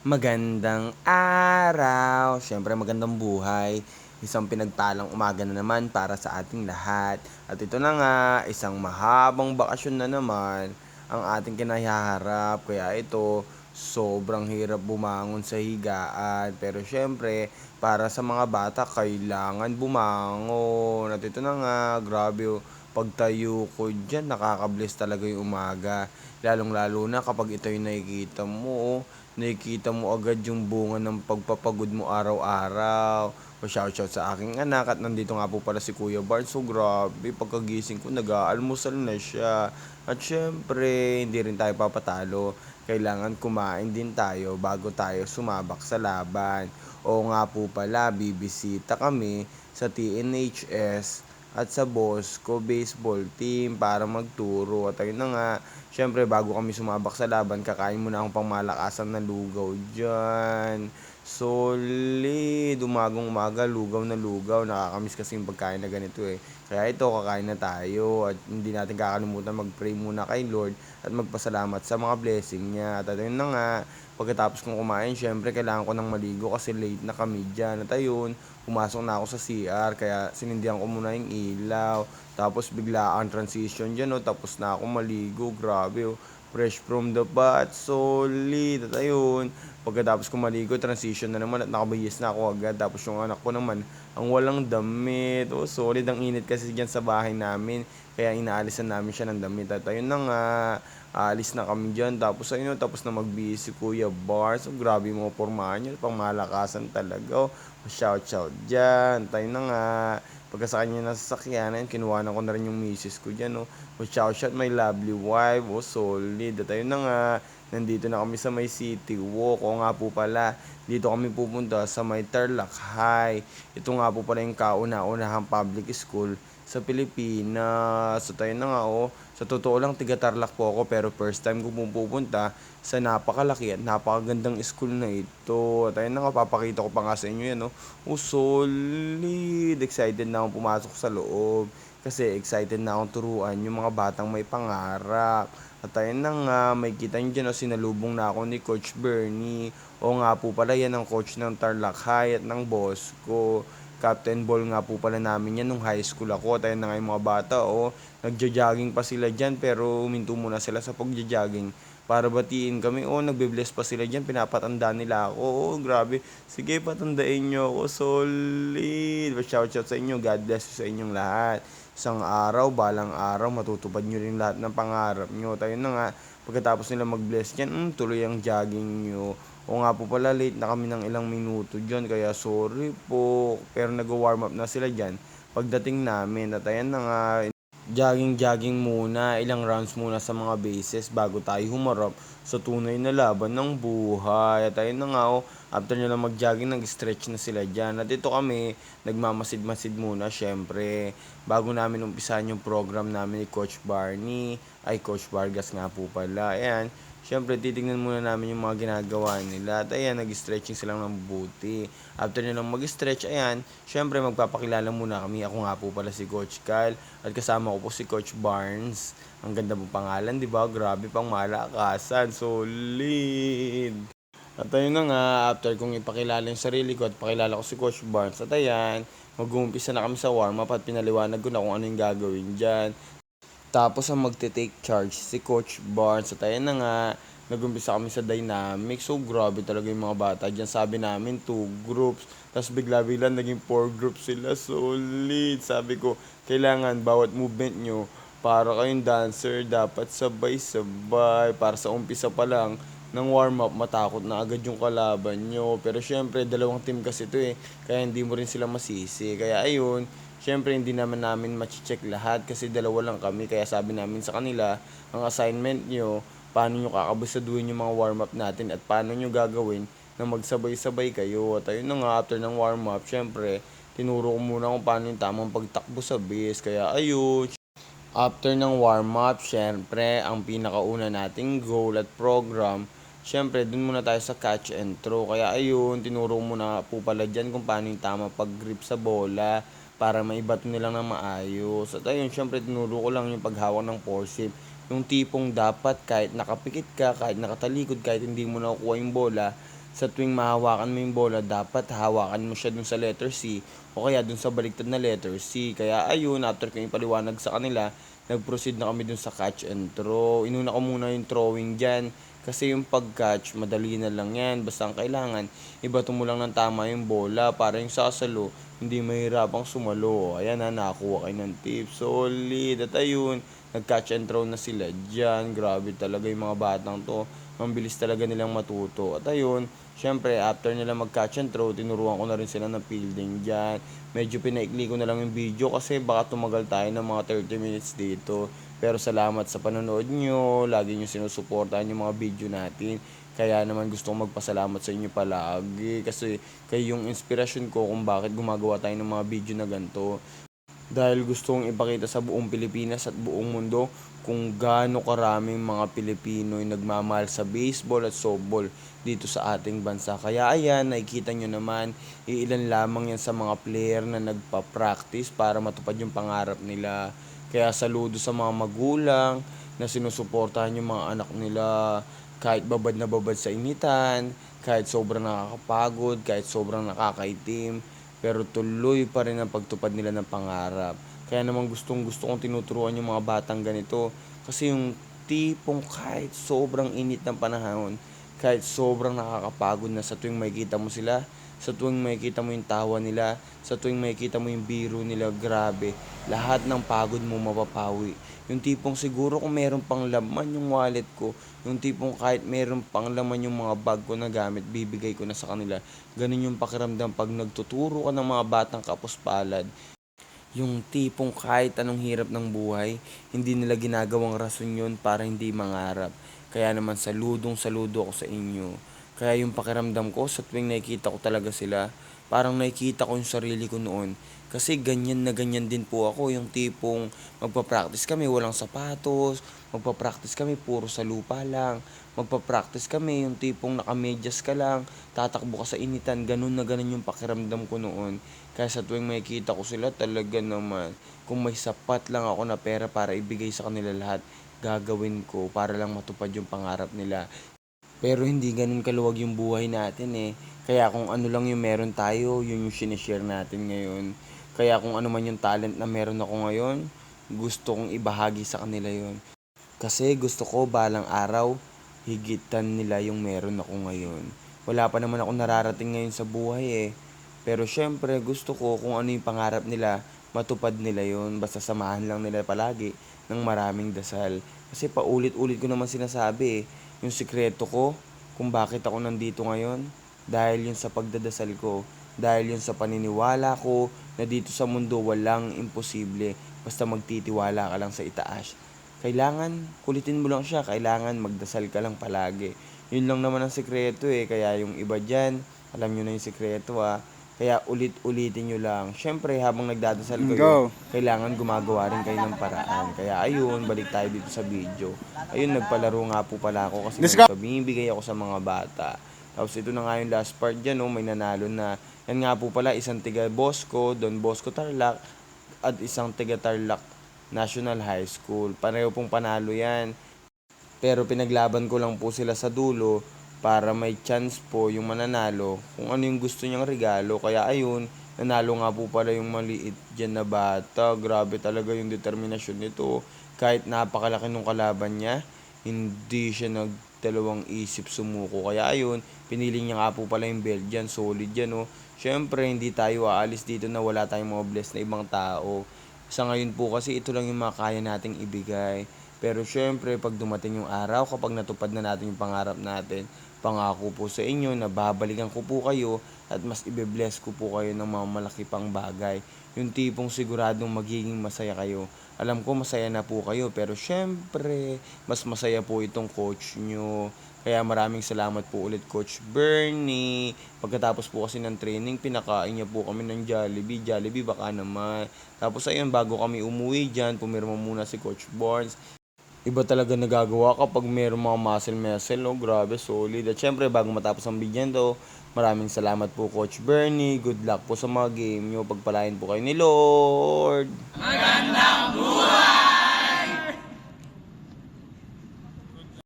Magandang araw! Siyempre magandang buhay. Isang pinagpalang umaga na naman para sa ating lahat. At ito na nga, isang mahabang bakasyon na naman ang ating kinahaharap. Kaya ito, sobrang hirap bumangon sa higaan. Pero siyempre, para sa mga bata, kailangan bumangon. At ito na nga, grabe oh, pagtayo ko dyan, nakakabless talaga yung umaga. Lalong-lalo na kapag ito yung nakikita mo, oh, nakikita mo agad yung bunga ng pagpapagod mo araw-araw. O shout shout sa aking anak at nandito nga po pala si Kuya Bart. So grabe, pagkagising ko nag-aalmusal na siya. At syempre, hindi rin tayo papatalo. Kailangan kumain din tayo bago tayo sumabak sa laban. O nga po pala, bibisita kami sa TNHS at sa boss ko baseball team para magturo. At ayun na nga, syempre bago kami sumabak sa laban, kakain muna akong pangmalakasan na lugaw dyan. Solid, umagong umaga, lugaw na lugaw. Nakakamiss kasi yung pagkain na ganito eh. Kaya ito, kakain na tayo at hindi natin kakalimutan mag-pray muna kay Lord at magpasalamat sa mga blessing niya. At ayun na nga, pagkatapos kong kumain, syempre kailangan ko nang maligo kasi late na kami dyan. At ayun, pumasok na ako sa CR kaya sinindihan ko muna yung ilaw. Tapos bigla ang transition dyan, oh. tapos na ako maligo. Grabe, oh. Fresh from the bath, solid. At ayun, pagkatapos ko maligo, transition na naman at nakabihis na ako agad. Tapos yung anak ko naman, ang walang damit. Oh, solid ang init kasi dyan sa bahay namin. Kaya inaalisan namin siya ng damit. At ayun na nga, alis na kami dyan. Tapos ayun, tapos na magbihis si Kuya Bar. So grabe mga pormahan niya, pang malakasan talaga. Oh, shout shout dyan. Tayo na nga. Pagka sa kanya nasa sakyanan, kinuha na ko na rin yung misis ko dyan. Oh. Oh, shout shout my lovely wife. Oh, solid. At ayun na nga, nandito na kami sa may city walk. O nga po pala, dito kami pupunta sa may Tarlac High. Ito nga po pala yung kauna-unahang public school sa Pilipinas. So tayo na nga oh, sa totoo lang tiga Tarlac po ako pero first time ko pupunta sa napakalaki at napakagandang school na ito. At ayun na nga, papakita ko pa nga sa inyo yan oh. Oh, solid! Excited na akong pumasok sa loob. Kasi excited na akong turuan yung mga batang may pangarap. At ayun na nga, may kita nyo dyan, oh, sinalubong na ako ni Coach Bernie. O nga po pala, yan ang coach ng Tarlac High at ng boss ko. Captain ball nga po pala namin yan nung high school ako. At ayun na nga yung mga bata, oh, nagja-jogging pa sila dyan pero uminto muna sila sa pagja-jogging para batiin kami. Oh, nagbe-bless pa sila dyan, pinapatanda nila ako. Oh, grabe. Sige, patandain nyo ako. Solid. Shout shout sa inyo. God bless sa inyong lahat. Isang araw, balang araw, matutupad nyo rin lahat ng pangarap nyo. Tayo na nga, pagkatapos nila mag-bless yan, mm, tuloy ang jogging nyo. O nga po pala, late na kami ng ilang minuto dyan, kaya sorry po. Pero nag-warm up na sila dyan. Pagdating namin, at ayan na nga, jogging-jogging muna, ilang rounds muna sa mga bases bago tayo humarap sa tunay na laban ng buhay. At ayun na nga, oh, after nyo lang mag-jogging, nag-stretch na sila dyan. At ito kami, nagmamasid-masid muna, syempre, bago namin umpisahan yung program namin ni Coach Barney, ay Coach Vargas nga po pala. Ayan, Siyempre, titignan muna namin yung mga ginagawa nila. At ayan, nag-stretching sila ng mabuti. After nilang mag-stretch, ayan, siyempre magpapakilala muna kami. Ako nga po pala si Coach Kyle. At kasama ko po si Coach Barnes. Ang ganda po pangalan, di ba? Grabe pang malakasan. Solid! At ayun na nga, after kong ipakilala yung sarili ko at pakilala ko si Coach Barnes. At ayan, mag-uumpisa na kami sa warm-up at pinaliwanag ko na kung ano yung gagawin dyan. Tapos ang magte-take charge si Coach Barnes. At ayan na nga, nag-umpisa kami sa dynamic. So grabe talaga yung mga bata. Diyan sabi namin two groups. Tapos bigla-bigla naging four groups sila. Solid. Sabi ko, kailangan bawat movement nyo para kayong dancer dapat sabay-sabay. Para sa umpisa pa lang ng warm-up, matakot na agad yung kalaban nyo. Pero syempre, dalawang team kasi ito eh. Kaya hindi mo rin sila masisi. Kaya ayun, Siyempre, hindi naman namin ma-check lahat kasi dalawa lang kami. Kaya sabi namin sa kanila, ang assignment nyo, paano nyo kakabusaduhin yung mga warm-up natin at paano nyo gagawin na magsabay-sabay kayo. At ayun na nga, after ng warm-up, syempre, tinuro ko muna kung paano yung tamang pagtakbo sa base. Kaya ayun, after ng warm-up, syempre, ang pinakauna nating goal at program, syempre, dun muna tayo sa catch and throw. Kaya ayun, tinuro ko muna po pala dyan kung paano yung tamang pag-grip sa bola para maibato nila ng maayos. At ayun, syempre tinuro ko lang yung paghawak ng forceps. Yung tipong dapat kahit nakapikit ka, kahit nakatalikod, kahit hindi mo nakukuha yung bola, sa tuwing mahawakan mo yung bola, dapat hawakan mo siya dun sa letter C o kaya dun sa baliktad na letter C. Kaya ayun, after ko paliwanag sa kanila, nag-proceed na kami dun sa catch and throw. Inuna ko muna yung throwing dyan kasi yung pag-catch, madali na lang yan. Basta ang kailangan, ibato mo lang ng tama yung bola para yung sasalo, hindi mahirapang sumalo. Ayan na, nakakuha kayo ng tips. Solid. At ayun, nag-catch and throw na sila dyan. Grabe talaga yung mga batang to. Mambilis talaga nilang matuto. At ayun, syempre, after nila mag-catch and throw, tinuruan ko na rin sila ng fielding dyan. Medyo pinaikli ko na lang yung video kasi baka tumagal tayo ng mga 30 minutes dito. Pero salamat sa panonood nyo. Lagi nyo sinusuportahan yung mga video natin. Kaya naman gusto kong magpasalamat sa inyo palagi. Kasi kayo yung inspirasyon ko kung bakit gumagawa tayo ng mga video na ganito. Dahil gusto kong ipakita sa buong Pilipinas at buong mundo kung gaano karaming mga Pilipino yung nagmamahal sa baseball at softball dito sa ating bansa. Kaya ayan, nakikita nyo naman, iilan lamang yan sa mga player na nagpa-practice para matupad yung pangarap nila. Kaya saludo sa mga magulang na sinusuportahan yung mga anak nila kahit babad na babad sa initan, kahit sobrang nakakapagod, kahit sobrang nakakaitim, pero tuloy pa rin ang pagtupad nila ng pangarap. Kaya naman gustong gusto kong tinuturuan yung mga batang ganito. Kasi yung tipong kahit sobrang init ng panahon, kahit sobrang nakakapagod na sa tuwing makikita mo sila, sa tuwing makikita mo yung tawa nila, sa tuwing makikita mo yung biro nila, grabe, lahat ng pagod mo mapapawi. Yung tipong siguro kung meron pang laman yung wallet ko, yung tipong kahit meron pang laman yung mga bag ko na gamit, bibigay ko na sa kanila. Ganun yung pakiramdam pag nagtuturo ka ng mga batang kapuspalad. Yung tipong kahit anong hirap ng buhay, hindi nila ginagawang rason yun para hindi mangarap. Kaya naman saludong saludo ako sa inyo. Kaya yung pakiramdam ko sa tuwing nakikita ko talaga sila, parang nakikita ko yung sarili ko noon. Kasi ganyan na ganyan din po ako, yung tipong magpa-practice kami, walang sapatos, magpa-practice kami, puro sa lupa lang, magpa-practice kami, yung tipong nakamedyas ka lang, tatakbo ka sa initan, ganun na ganun yung pakiramdam ko noon. Kaya sa tuwing makikita ko sila, talaga naman, kung may sapat lang ako na pera para ibigay sa kanila lahat, gagawin ko para lang matupad yung pangarap nila. Pero hindi ganun kaluwag yung buhay natin eh. Kaya kung ano lang yung meron tayo, yun yung sinishare natin ngayon. Kaya kung ano man yung talent na meron ako ngayon, gusto kong ibahagi sa kanila yon. Kasi gusto ko balang araw, higitan nila yung meron ako ngayon. Wala pa naman ako nararating ngayon sa buhay eh. Pero syempre gusto ko kung ano yung pangarap nila, matupad nila yon Basta samahan lang nila palagi ng maraming dasal. Kasi paulit-ulit ko naman sinasabi eh, yung sikreto ko kung bakit ako nandito ngayon. Dahil yun sa pagdadasal ko. Dahil yun sa paniniwala ko na dito sa mundo walang imposible. Basta magtitiwala ka lang sa itaas. Kailangan, kulitin mo lang siya. Kailangan magdasal ka lang palagi. Yun lang naman ang sikreto eh. Kaya yung iba dyan, alam nyo na yung sikreto ah. Kaya ulit-ulitin nyo lang. Syempre, habang nagdadasal kayo, kailangan gumagawa rin kayo ng paraan. Kaya ayun, balik tayo dito sa video. Ayun, nagpalaro nga po pala ako kasi go! bumibigay ako sa mga bata. Tapos ito na nga yung last part dyan, oh, may nanalo na. Yan nga po pala, isang tiga Bosco, Don Bosco Tarlac, at isang tiga Tarlac National High School. Pareho pong panalo yan. Pero pinaglaban ko lang po sila sa dulo para may chance po yung mananalo kung ano yung gusto niyang regalo. Kaya ayun, nanalo nga po pala yung maliit dyan na bata. Grabe talaga yung determinasyon nito. Kahit napakalaki nung kalaban niya, hindi siya nagdalawang isip sumuko. Kaya ayun, pinili niya nga po pala yung Belgian. Solid yan, oh. Siyempre, hindi tayo aalis dito na wala tayong mga blessed na ibang tao. Sa ngayon po kasi ito lang yung mga nating ibigay. Pero syempre, pag dumating yung araw, kapag natupad na natin yung pangarap natin, pangako po sa inyo na babalikan ko po kayo at mas ibe-bless ko po kayo ng mga malaki pang bagay. Yung tipong siguradong magiging masaya kayo. Alam ko masaya na po kayo, pero syempre, mas masaya po itong coach nyo. Kaya maraming salamat po ulit Coach Bernie. Pagkatapos po kasi ng training, pinakain niya po kami ng Jollibee. Jollibee baka naman. Tapos ayun, bago kami umuwi dyan, pumirma muna si Coach Barnes. Iba talaga nagagawa kapag mayroong mga muscle-muscle, no? Grabe, solid. At syempre, bago matapos ang bigyan to, maraming salamat po Coach Bernie. Good luck po sa mga game nyo. Pagpalain po kayo ni Lord.